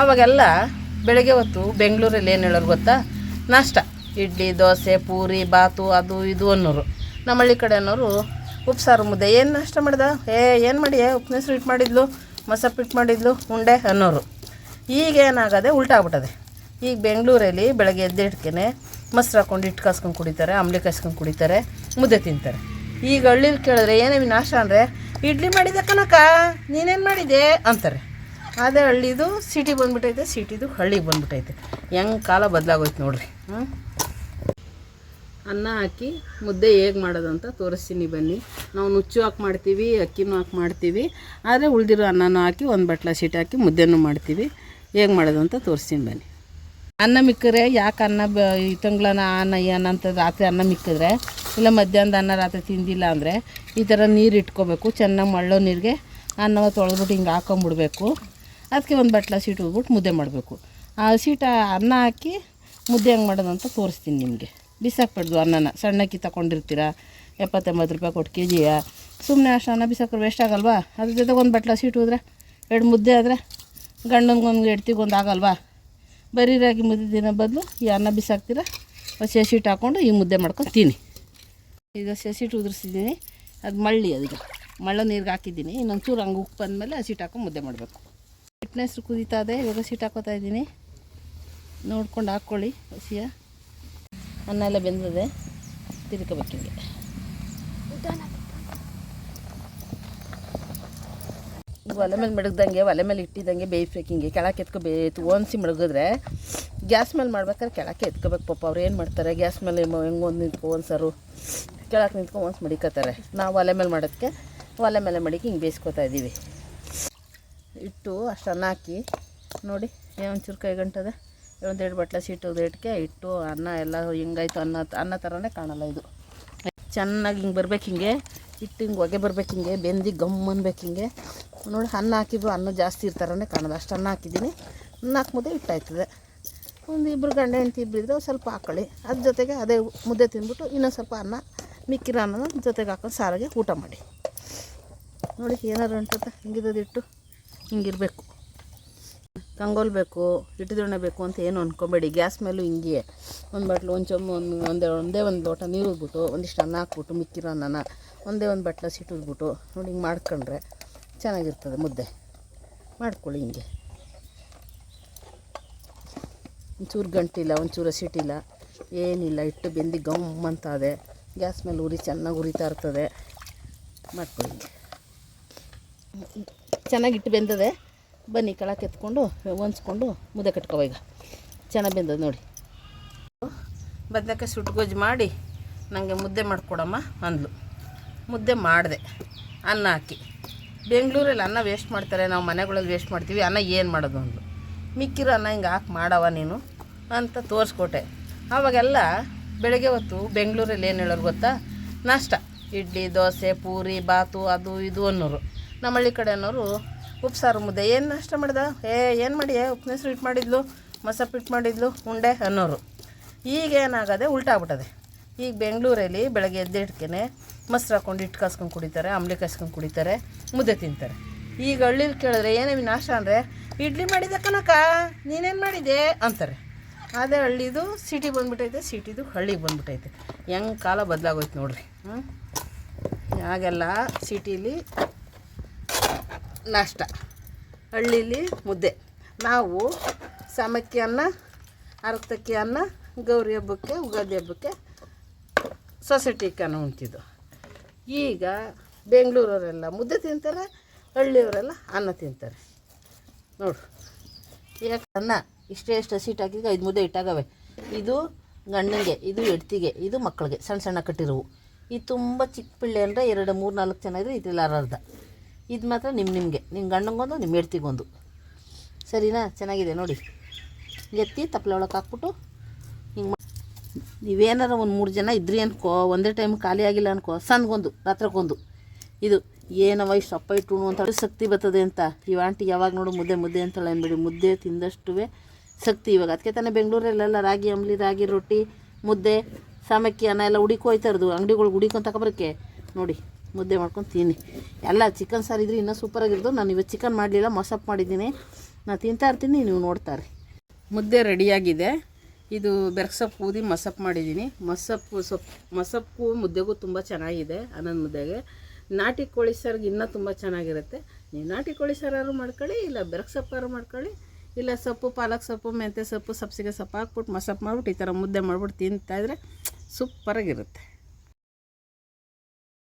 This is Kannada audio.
ಆವಾಗೆಲ್ಲ ಬೆಳಗ್ಗೆ ಹೊತ್ತು ಬೆಂಗಳೂರಲ್ಲಿ ಏನು ಹೇಳೋರು ಗೊತ್ತಾ? ನಾಷ್ಟ. ಇಡ್ಲಿ, ದೋಸೆ, ಪೂರಿ, ಬಾತು, ಅದು, ಇದು ಅನ್ನೋರು. ನಮ್ಮ ಹಳ್ಳಿ ಕಡೆ ಅನ್ನೋರು ಉಪ್ಸಾರು ಮುದ್ದೆ, ಏನು ನಾಷ್ಟ ಮಾಡ್ದ? ಏ, ಏನು ಮಾಡಿ ಉಪ್ಪಿನ ಸ್ವೀಟ್ ಮಾಡಿದ್ಲು ಮೊಸಪ್ಪು ಇಟ್ಟು ಮಾಡಿದ್ಲು, ಉಂಡೆ, ಅನ್ನೋರು. ಈಗ ಏನಾಗದೆ ಉಲ್ಟಾಗ್ಬಿಟ್ಟದೆ ಈಗ ಬೆಂಗಳೂರಲ್ಲಿ ಬೆಳಗ್ಗೆ ಎದ್ದಿಡ್ಕೇನೆ ಮೊಸರು ಹಾಕ್ಕೊಂಡು ಇಟ್ಟು ಕಾಸ್ಕೊಂಡು ಕುಡಿತಾರೆ ಅಂಬ್ಲಿ ಕಾಸ್ಕೊಂಡು ಕುಡಿತಾರೆ, ಮುದ್ದೆ ತಿಂತಾರೆ. ಈಗ ಹಳ್ಳಿಲಿ ಕೇಳಿದ್ರೆ, ಏನೇ ನಾಶ ಅಂದರೆ? ಇಡ್ಲಿ ಮಾಡಿದೆ ಕನಕ ನೀನೇನು ಮಾಡಿದೆ ಅಂತಾರೆ. ಅದೇ ಹಳ್ಳಿದು ಸಿಟಿ ಬಂದ್ಬಿಟ್ಟೈತೆ ಸಿಟಿದು ಹಳ್ಳಿಗೆ ಬಂದ್ಬಿಟ್ಟೈತೆ ಹೆಂಗೆ ಕಾಲ ಬದಲಾಗೋಯ್ತು ನೋಡ್ರಿ ಅನ್ನ ಹಾಕಿ ಮುದ್ದೆ ಹೇಗೆ ಮಾಡೋದು ಅಂತ ತೋರಿಸ್ತೀನಿ ಬನ್ನಿ. ನಾವು ನುಚ್ಚು ಹಾಕಿ ಮಾಡ್ತೀವಿ, ಅಕ್ಕಿನೂ ಹಾಕಿ ಮಾಡ್ತೀವಿ. ಆದರೆ ಉಳಿದಿರೋ ಅನ್ನನೂ ಹಾಕಿ ಒಂದು ಬಟ್ಲ ಸೀಟ್ ಹಾಕಿ ಮುದ್ದೆನೂ ಮಾಡ್ತೀವಿ. ಹೇಗೆ ಮಾಡೋದು ಅಂತ ತೋರಿಸ್ತೀನಿ ಬನ್ನಿ. ಅನ್ನ ಮಿಕ್ಕಿದ್ರೆ ಯಾಕೆ ಅನ್ನ ಬ, ಈ ತಂಗ್ಳನ ಅನ್ನ, ಈ ಅನ್ನ ಅಂತ ರಾತ್ರಿ ಅನ್ನ ಮಿಕ್ಕಿದ್ರೆ, ಇಲ್ಲ ಮಧ್ಯಾಹ್ನದ ಅನ್ನ ರಾತ್ರಿ ತಿಂದಿಲ್ಲ ಅಂದರೆ ಈ ಥರ ನೀರು ಇಟ್ಕೋಬೇಕು. ಚೆನ್ನಾಗಿ ಮಳ್ಳೋ ನೀರಿಗೆ ಅನ್ನವ ತೊಳೆದ್ಬಿಟ್ಟು ಹಿಂಗೆ ಹಾಕೊಂಬಿಡ್ಬೇಕು. ಅದಕ್ಕೆ ಒಂದು ಬಟ್ಲ ಸೀಟ್ ಹೋಗ್ಬಿಟ್ಟು ಮುದ್ದೆ ಮಾಡಬೇಕು. ಆ ಸೀಟ ಅನ್ನ ಹಾಕಿ ಮುದ್ದೆ ಹೆಂಗೆ ಮಾಡೋದು ಅಂತ ತೋರಿಸ್ತೀನಿ ನಿಮಗೆ. ಬಿಸಾಕ್ಬಾರ್ದು ಅನ್ನನ. ಸಣ್ಣಕ್ಕಿ ತಗೊಂಡಿರ್ತೀರ ಎಪ್ಪತ್ತೆಂಬತ್ತು ರೂಪಾಯಿ ಕೊಟ್ಟು ಕೆ ಜಿಯ ಸುಮ್ಮನೆ ಅಷ್ಟು ಅನ್ನ ಬಿಸಾಕ್ರೆ ವೇಸ್ಟ್ ಆಗಲ್ವಾ? ಅದ್ರ ಜೊತೆಗೆ ಒಂದು ಬಟ್ಲ ಸೀಟ್ ಹೋದ್ರೆ ಎರಡು ಮುದ್ದೆ ಆದರೆ ಗಂಡನಿಗೊಂದು ಹೆಡ್ತಿಗೊಂದು ಆಗಲ್ವಾ? ಬರೀ ರಾಗಿ ಮುದ್ದೆ ದಿನ ಬದಲು ಈ ಅನ್ನ ಬಿಸಾಕ್ತೀರ, ಹಸಿ ಹಸಿಟ್ಟು ಹಾಕ್ಕೊಂಡು ಈ ಮುದ್ದೆ ಮಾಡ್ಕೊಂಡು ತಿನ್ನಿ ಈಗ ಹಸಿ ಹಸಿಟ್ಟು ಉದುರಿಸಿದ್ದೀನಿ. ಅದು ಮಳ್ಳಿ ಅದಕ್ಕೆ. ಮಳ್ಳ ನೀರಿಗೆ ಹಾಕಿದ್ದೀನಿ. ಇನ್ನೊಂದು ಚೂರು ಹಂಗೆ ಉಪ್ಪು ಬಂದಮೇಲೆ ಹಸಿಟ್ಟು ಹಾಕೊಂಡು ಮುದ್ದೆ ಮಾಡಬೇಕು. ಹಿಟ್ಟಿನ ಕುದೀತಾ ಇದೆ ಇವಾಗ ಸೀಟ್ ಹಾಕೋತಾ ಇದ್ದೀನಿ. ನೋಡ್ಕೊಂಡು ಹಾಕ್ಕೊಳ್ಳಿ, ಹಸಿಯ. ಅನ್ನ ಎಲ್ಲ ಬೆಂದಿದೆ. ತಿರ್ಕೋಬೇಕು ಹಿಂಗೆ ಒಲೆ ಮೇಲೆ ಮಡಗ್ದಂಗೆ, ಒಲೆ ಮೇಲೆ ಇಟ್ಟಿದ್ದಂಗೆ ಬೇಯಿಸ್ಬೇಕು ಹಿಂಗೆ ಕೆಳಕ್ಕೆ ಎತ್ಕೊ ಬೇಯ್ತು ಓನ್ಸಿ ಮಡಗಿದ್ರೆ ಗ್ಯಾಸ್ ಮೇಲೆ ಮಾಡ್ಬೇಕಾದ್ರೆ ಕೆಳಕ್ಕೆ ಎತ್ಕೋಬೇಕು ಪಾಪ. ಅವ್ರು ಏನು ಮಾಡ್ತಾರೆ? ಗ್ಯಾಸ್ ಮೇಲೆ ಹೆಂಗೆ ಒಂದು ನಿಂತ್ಕೊ ಕೆಳಕ್ಕೆ ನಿಂತ್ಕೊಂಡು ಒಂದ್ಸ್ ಮಡಿಕೋತಾರೆ ನಾವು ಒಲೆ ಮೇಲೆ ಮಾಡೋದಕ್ಕೆ ಒಲೆ ಮೇಲೆ ಮಡಿಕೆ ಹಿಂಗೆ ಬೇಯಿಸ್ಕೊತಾ ಇದ್ದೀವಿ. ಇಟ್ಟು ಅಷ್ಟು ಅನ್ನ ಹಾಕಿ. ನೋಡಿ ಒಂಚೂರು ಕೈ ಗಂಟದೆ. ಒಂದೆರಡು ಬಟ್ಲ ಸೀಟು ಇಟ್ಕೆ ಇಟ್ಟು ಅನ್ನ ಎಲ್ಲ ಹಿಂಗಾಯ್ತು. ಅನ್ನ ಅನ್ನ ಥರನೇ ಕಾಣಲ್ಲ ಇದು. ಚೆನ್ನಾಗಿ ಹಿಂಗೆ ಬರ್ಬೇಕು ಹಿಂಗೆ. ಹಿಟ್ಟು ಹಿಂಗೆ ಹೊಗೆ ಬರ್ಬೇಕು ಹಿಂಗೆ. ಬೆಂದಿ ಗಮ್ ಅನ್ಬೇಕು ಹಿಂಗೆ. ನೋಡಿ, ಅನ್ನ ಹಾಕಿದ್ರು ಅನ್ನ ಜಾಸ್ತಿ ಇರ್ತಾರನೇ ಕಾಣೋದು ಅಷ್ಟು ಅನ್ನ ಹಾಕಿದ್ದೀನಿ. ನಾಲ್ಕು ಮುದ್ದೆ ಹಿಟ್ಟಾಯ್ತದೆ. ಒಂದು ಇಬ್ಬರು ಗಂಡ ಹೆಂಡ್ತಿ ಇಬ್ಬರು ಇದ್ರೆ ಸ್ವಲ್ಪ ಹಾಕೊಳ್ಳಿ. ಅದ್ರ ಜೊತೆಗೆ ಅದೇ ಮುದ್ದೆ ತಿಂದ್ಬಿಟ್ಟು ಇನ್ನೊಂದು ಸ್ವಲ್ಪ ಅನ್ನ, ಮಿಕ್ಕಿರೋ ಅನ್ನ ಜೊತೆಗೆ ಹಾಕೊಂಡು ಸಾರಿಗೆ ಊಟ ಮಾಡಿ. ನೋಡಿ ಏನಾರು ಅಂತ ಹಿಂಗಿದ್ದು ಇಟ್ಟು. ಹಿಂಗಿರಬೇಕು. ಕಂಗೋಲ್ಬೇಕು ಹಿಟ್ಟಿದೊಣ್ಣೆ ಬೇಕು ಅಂತ ಏನು ಅಂದ್ಕೊಬೇಡಿ ಗ್ಯಾಸ್ ಮೇಲೂ ಹಿಂಗೆ ಒಂದು ಬಟ್ಲು, ಒಂದು ಚಮ್ಮ, ಒಂದು ಒಂದೇ ಒಂದೇ ಒಂದು ಲೋಟ ನೀರು ಉದ್ಬಿಟ್ಟು ಒಂದಿಷ್ಟು ಅನ್ನ ಹಾಕ್ಬಿಟ್ಟು, ಮಿಕ್ಕಿರೋ ಅನ್ನನ ಒಂದೇ ಒಂದು ಬಟ್ಲ ಸಿಟ್ಟುದ್ಬಿಟ್ಟು ನೋಡಿ ಹಿಂಗೆ ಮಾಡ್ಕೊಂಡ್ರೆ ಚೆನ್ನಾಗಿರ್ತದೆ ಮುದ್ದೆ. ಮಾಡ್ಕೊಳ್ಳಿ ಹಿಂಗೆ. ಒಂಚೂರು ಗಂಟಿಲ್ಲ, ಒಂಚೂರು ಸಿಟ್ಟಿಲ್ಲ ಏನಿಲ್ಲ ಇಟ್ಟು ಬೆಂದಿ ಗಮ್ ಅಂತ ಅದೆ ಗ್ಯಾಸ್ ಮೇಲೆ ಉರಿ, ಚೆನ್ನಾಗಿ ಉರಿತಾ ಇರ್ತದೆ. ಮಾಡ್ಕೊಳ್ಳಿ ಹಿಂಗೆ. ಚೆನ್ನಾಗಿ ಇಟ್ಟು ಬೆಂದದೆ. ಬನ್ನಿ ಕೆಳಕ್ಕೆ ಎತ್ಕೊಂಡು ಒನ್ಸ್ಕೊಂಡು ಮುದ್ದೆ ಕಟ್ಕೋ ಈಗ. ಚೆನ್ನಾಗಿ ಬೆಂದದ ನೋಡಿ. ಬದನೆಕಾಯಿ ಸುಟ್ಗೊಜ್ಜು ಮಾಡಿ ನನಗೆ ಮುದ್ದೆ ಮಾಡಿಕೊಡಮ್ಮ ಅಂದ್ಲು. ಮುದ್ದೆ ಮಾಡಿದೆ, ಅನ್ನ ಹಾಕಿ. ಬೆಂಗಳೂರಲ್ಲಿ ಅನ್ನ ವೇಸ್ಟ್ ಮಾಡ್ತಾರೆ, ನಾವು ಮನೆಗಳಲ್ಲಿ ವೇಸ್ಟ್ ಮಾಡ್ತೀವಿ, ಅನ್ನ ಏನು ಮಾಡೋದು ಅಂದ್ಲು. ಮಿಕ್ಕಿರೋ ಅನ್ನ ಹಿಂಗೆ ಹಾಕಿ, ಮಾಡವ ನೀನು ಅಂತ ತೋರಿಸ್ಕೊಟ್ಟೆ. ಆವಾಗೆಲ್ಲ ಬೆಳಗ್ಗೆ ಹೊತ್ತು ಬೆಂಗಳೂರಲ್ಲಿ ಏನು ಹೇಳೋರು ಗೊತ್ತಾ? ನಾಷ್ಟ. ಇಡ್ಲಿ, ದೋಸೆ, ಪೂರಿ, ಬಾತು, ಅದು, ಇದು ಅನ್ನೋರು. ನಮ್ಮ ಹಳ್ಳಿ ಕಡೆ ಅನ್ನೋರು ಉಪ್ಸಾರು ಮುದ್ದೆ. ಏನು ನಾಷ್ಟ ಮಾಡ್ದ? ಏ, ಏನು ಮಾಡಿ ಉಪ್ಪಿನ ಸ್ವೀಟ್ ಮಾಡಿದ್ಲು ಮೊಸರು ಪಿಟ್ ಮಾಡಿದ್ಲು, ಉಂಡೆ ಅನ್ನೋರು. ಈಗ ಏನಾಗದೆ ಉಲ್ಟಾ ಆಗ್ಬಿಟ್ಟದೆ. ಈಗ ಬೆಂಗಳೂರಲ್ಲಿ ಬೆಳಗ್ಗೆ ಎದ್ದಿಡ್ಕೇನೆ ಮೊಸರು ಹಾಕ್ಕೊಂಡು ಇಟ್ಟು ಕಾಸ್ಕೊಂಡು ಕುಡಿತಾರೆ, ಆಮ್ಲೆ ಕಾಸ್ಕೊಂಡು ಕುಡಿತಾರೆ, ಮುದ್ದೆ ತಿಂತಾರೆ. ಈಗ ಹಳ್ಳಿಲಿ ಕೇಳಿದ್ರೆ, ಏನೇ ವಿನಾಶ ಅಂದರೆ, ಇಡ್ಲಿ ಮಾಡಿದೆ ಕನಕ ನೀನೇನು ಮಾಡಿದೆ ಅಂತಾರೆ. ಅದೇ ಹಳ್ಳಿದು ಸಿಟಿ ಬಂದ್ಬಿಟ್ಟೈತೆ ಸಿಟಿದು ಹಳ್ಳಿಗೆ ಬಂದ್ಬಿಟ್ಟೈತೆ ಹೆಂಗೆ ಕಾಲ ಬದಲಾಗೋಯ್ತು ನೋಡ್ರಿ. ಹ್ಞೂ ಆಗೆಲ್ಲ ಸಿಟೀಲಿ ನಾಷ್ಟ. ಹಳ್ಳೀಲಿ ಮುದ್ದೆ. ನಾವು ಸಾಮಕ್ಕಿ ಅನ್ನ, ಅರತಕ್ಕಿ ಅನ್ನ, ಗೌರಿ ಹಬ್ಬಕ್ಕೆ, ಉಗಾದಿ ಹಬ್ಬಕ್ಕೆ ಸೊಸೈಟಿಗೆ ಉಣ್ತಿದ್ದು. ಈಗ ಬೆಂಗಳೂರವರೆಲ್ಲ ಮುದ್ದೆ ತಿಂತಾರೆ, ಹಳ್ಳಿಯವರೆಲ್ಲ ಅನ್ನ ತಿಂತಾರೆ. ನೋಡು. ಯಾಕೆ ಅನ್ನ, ಇಷ್ಟೇ ಎಷ್ಟು ಸೀಟ್ ಹಾಕಿದ್ರೆ ಐದು ಮುದ್ದೆ ಇಟ್ಟಾಗವೆ. ಇದು ಗಂಡನಿಗೆ ಇದು ಎಡ್ತಿಗೆ ಇದು ಮಕ್ಕಳಿಗೆ, ಸಣ್ಣ ಸಣ್ಣ ಕಟ್ಟಿರುವು. ಇದು ತುಂಬ ಚಿಕ್ಕ ಪಿಳ್ಳೆ ಅಂದರೆ ಎರಡು, ಮೂರು, ನಾಲ್ಕು ಜನ ಇದ್ರೆ ಇದ್ರಲ್ಲಿ ಅರ್ಧ. ಇದು ಮಾತ್ರ ನಿಮ್ಮ ನಿಮಗೆ. ನಿಮ್ಮ ಗಂಡಂಗೊಂದು ನಿಮ್ಮ ಹೆಡ್ತಿಗೊಂದು. ಸರಿನಾ? ಚೆನ್ನಾಗಿದೆ ನೋಡಿ. ಎತ್ತಿ ತಪ್ಪಲೆ ಒಳಗೆ ಹಾಕ್ಬಿಟ್ಟು ಹಿಂಗೆ ನೀವೇನಾರ ಒಂದು ಮೂರು ಜನ ಇದ್ರಿ ಅನ್ಕೋ, ಒಂದೇ ಟೈಮ್ ಖಾಲಿ ಆಗಿಲ್ಲ ಅನ್ಕೋ, ಸಂದ್ಗೊಂದು ರಾತ್ರಕ್ಕೊಂದು ಇದು ಏನವ ಇಷ್ಟು ಅಪ್ಪ ಇಟ್ಟು ಅಂತ ಶಕ್ತಿ ಬರ್ತದೆ ಅಂತ. ಇವ ಆಂಟಿ ಯಾವಾಗ ನೋಡು ಮುದ್ದೆ ಮುದ್ದೆ ಅಂತ ಹೇಳಿ ಅನ್ಬಿಡಿ. ಮುದ್ದೆ ತಿಂದಷ್ಟು ಶಕ್ತಿ ಇವಾಗ. ಅದಕ್ಕೆ ತಾನೇ ಬೆಂಗಳೂರಲ್ಲೆಲ್ಲ ರಾಗಿ, ಅಂಬ್ಲಿ, ರಾಗಿ, ರೊಟ್ಟಿ, ಮುದ್ದೆ, ಸಾಮಕ್ಕಿ, ಅನ್ನ ಎಲ್ಲ ಹುಡಿಕೊ ಹೋಯ್ತಾ ಇರೋದು. ಅಂಗಡಿಗಳಿಗೆ ಹುಡಿಕೊಂಡು ನೋಡಿ. ಮುದ್ದೆ ಮಾಡ್ಕೊಂಡು ತಿನ್ನಿ ಎಲ್ಲ ಚಿಕನ್ ಸಾರು ಇದ್ರೆ ಇನ್ನೂ ಸೂಪರಾಗಿರೋದು ನಾನು ಇವತ್ತು ಚಿಕನ್ ಮಾಡಲಿಲ್ಲ ಮಸಪ್ ಮಾಡಿದ್ದೀನಿ. ನಾನು ತಿಂತಾ ಇರ್ತೀನಿ, ನೀವು ನೋಡ್ತಾರೆ. ಮುದ್ದೆ ರೆಡಿಯಾಗಿದೆ ಇದು ಬೆರಕೆ ಸೊಪ್ಪು ಊದಿ ಮಸಪ್ ಮಾಡಿದ್ದೀನಿ. ಮಸಪ್ಪು ಸೊಪ್ಪು ಮಸಪ್ಪು ಮುದ್ದೆಗೂ ತುಂಬ ಚೆನ್ನಾಗಿದೆ, ಅನ್ನದ ಮುದ್ದೆಗೆ. ನಾಟಿ ಕೋಳಿ ಸಾರಿಗೆ ಇನ್ನೂ ತುಂಬ ಚೆನ್ನಾಗಿರುತ್ತೆ. ನೀವು ನಾಟಿ ಕೋಳಿ ಸಾರು ಮಾಡ್ಕೊಳ್ಳಿ, ಇಲ್ಲ ಬೆರಕ್ಸೊಪ್ಪಾರು ಮಾಡ್ಕೊಳ್ಳಿ. ಇಲ್ಲ ಸೊಪ್ಪು, ಪಾಲಕ್ ಸೊಪ್ಪು, ಮೆಂತ್ಯ ಸೊಪ್ಪು, ಸಬ್ಸಿಗೆ ಸೊಪ್ಪು ಹಾಕ್ಬಿಟ್ಟು ಮಸಪ್ ಮಾಡ್ಬಿಟ್ಟು ಈ ಥರ ಮುದ್ದೆ ಮಾಡ್ಬಿಟ್ಟು ತಿಂತಾಯಿದ್ರೆ ಸೂಪರಾಗಿರುತ್ತೆ